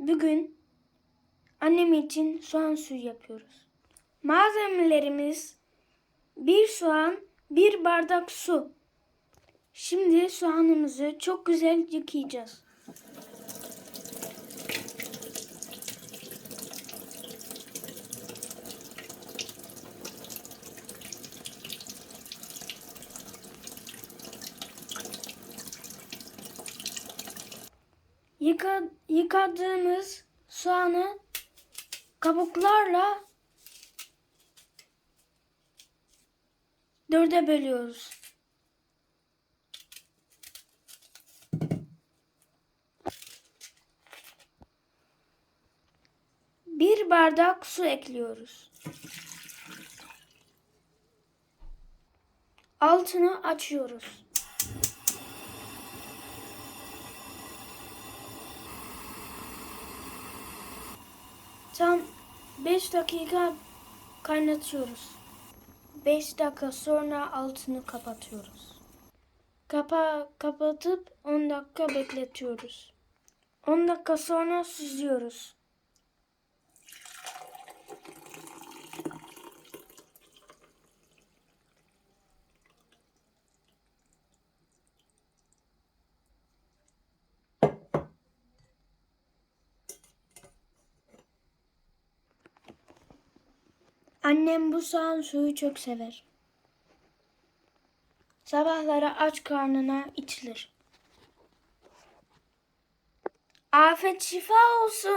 Bugün annem için soğan suyu yapıyoruz. Malzemelerimiz bir soğan, bir bardak su. Şimdi soğanımızı çok güzel yıkayacağız. Yıka, yıkadığımız soğanı kabuklarla dörde bölüyoruz. Bir bardak su ekliyoruz. Altını açıyoruz. Tam 5 dakika kaynatıyoruz. 5 dakika sonra altını kapatıyoruz. Kapağı kapatıp 10 dakika bekletiyoruz. 10 dakika sonra süzüyoruz. Annem bu soğan suyu çok sever. Sabahları aç karnına içilir. Afet şifa olsun.